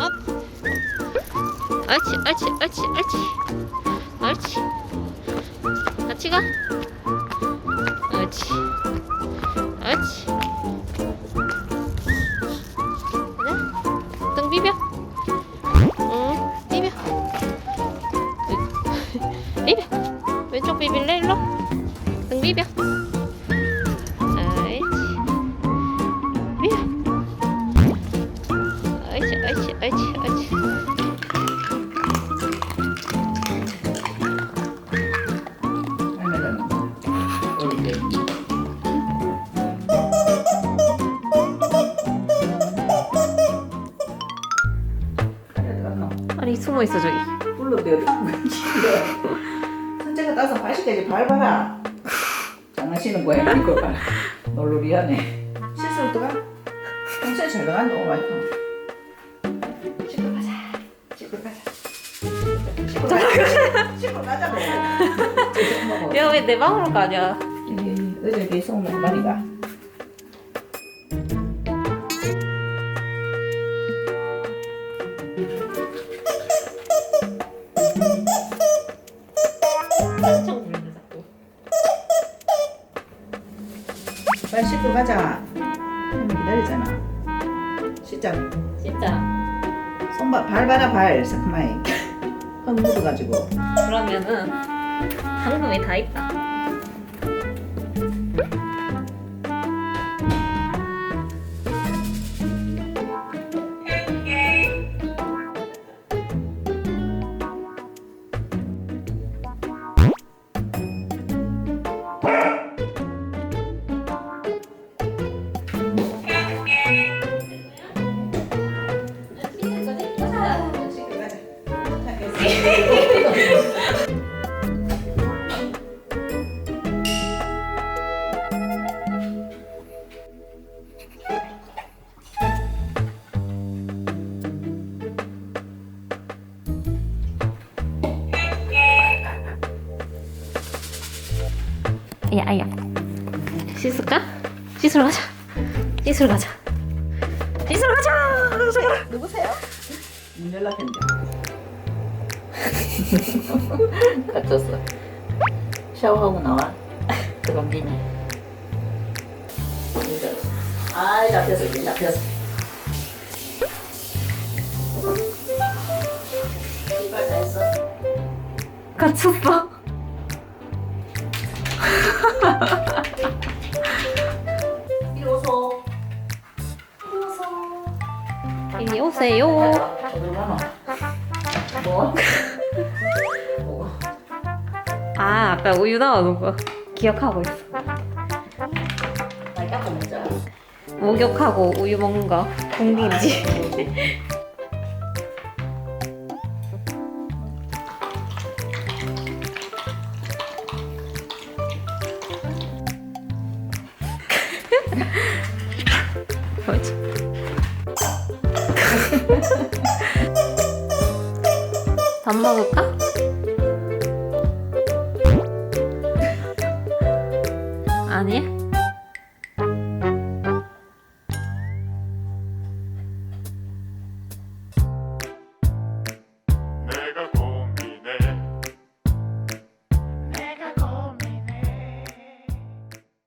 업. 옳지, 옳지, 옳지, 옳지. 옳지. 같이 가. 옳지. 옳지. 그래? 등 비벼. 응, 비벼. 비벼. 왼쪽 비빌래, 일로? 등 비벼. 옳지, 옳지, 옳지, 옳지. 아니, 숨어 있어, 저기. 불러대요. 선재가 따서 맛있게 밟아라. 장난치는 거야 이거 봐라. 놀놀이 하네. 실수로 들어가? 평소에 잘 많이 씻 가자. 가자고. 씻고 야, 왜 내 방으로 가냐? 어제 계속 오는 말이가. 엄청 부리네, 자꾸. 빨리 씻고 가자. 형님 기다리잖아. 씻자. 진짜. 손발 밟아라 발. 새까마이. 흙 묻어가지고. 그러면은, 당근이 다 있다. 야, 아야. 씻을까? 씻으러 가자. 씻으러 가자. 씻으러 가자. 누구세요? 문 연락했는데. 갇혔어. 샤워하고 나와. 그런 김에. 아, 잡혔어, 이제 잡혔어. 이빨 다 했어. 갇혔어. 이리 오소. 이리 오세요. 어디로 가노? 뭐? 뭐? 아, 아까 우유 나오는 거 기억하고 있어. 말 닦고 먹자. 목욕하고 우유 먹는 거 공기인지. 뭐지? 밥 먹을까? 아니야?